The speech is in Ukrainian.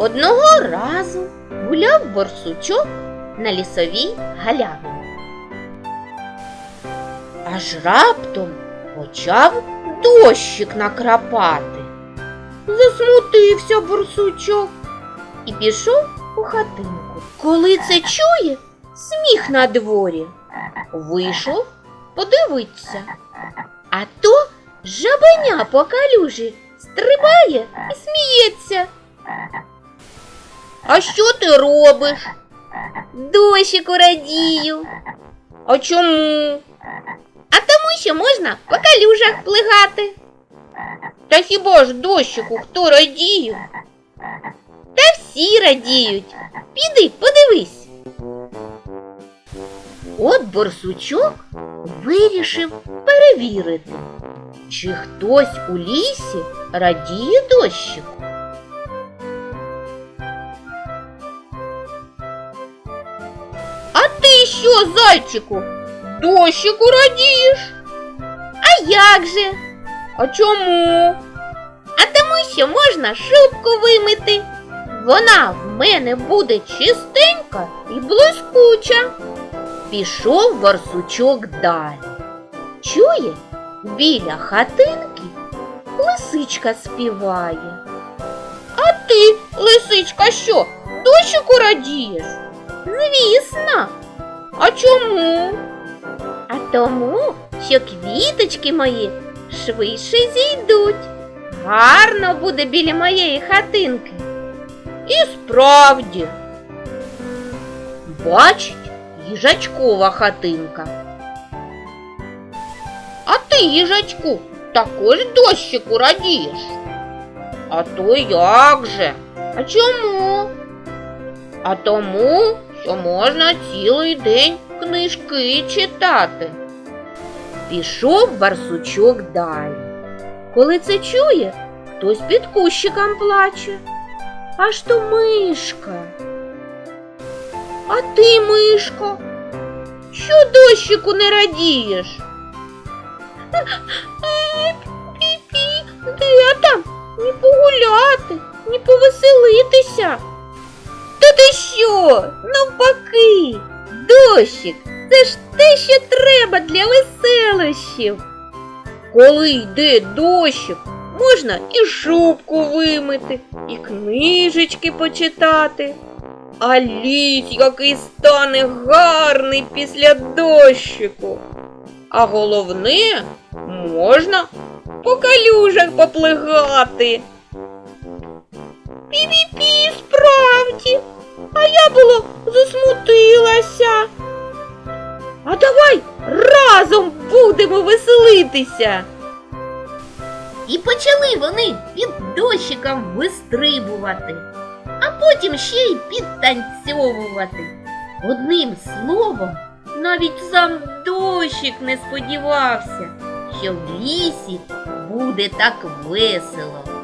Одного разу гуляв борсучок на лісовій галявині. Аж раптом почав дощик накрапати. Засмутився борсучок і пішов у хатинку. Коли це чує, сміх на дворі. Вийшов, подивиться. А то жабеня по калюжі стрибає і сміється. А що ти робиш? Дощику радію. А чому? А тому, що можна по калюжах плигати. Та хіба ж дощику хто радіє? Та всі радіють. Піди, подивись. От борсучок вирішив перевірити, чи хтось у лісі радіє дощику. Що, зайчику, дощику радієш? А як же? А чому? А тому, що можна шубку вимити. Вона в мене буде чистенька і блискуча. Пішов барсучок далі. Чує, біля хатинки лисичка співає. А ти, лисичка, що, дощику радієш? Звісно. Чому? А тому, що квіточки мої швидше зійдуть. Гарно буде біля моєї хатинки. І справді. Бачить їжачкова хатинка. А ти, їжачку, також дощику радієш. А то як же? А чому? А тому, що можна цілий день книжки читати. Пішов барсучок далі. Коли це чує, хтось під кущиком плаче. Аж то мишка. А ти, мишко, що дощику не радієш? Пі-пі, де там? Ні погуляти, ні повеселитися. Та ти що? Навпаки, дощик це ж те, що треба для веселощів. Коли йде дощик, можна і шубку вимити, і книжечки почитати. А ліс який стане гарний після дощику. А головне, можна по калюжах поплигати. Пі-пі-пі, справді. А я було засмутилася. Давай разом будемо веселитися. І почали вони під дощиком вистрибувати, а потім ще й підтанцьовувати. Одним словом, навіть сам дощик не сподівався, що в лісі буде так весело.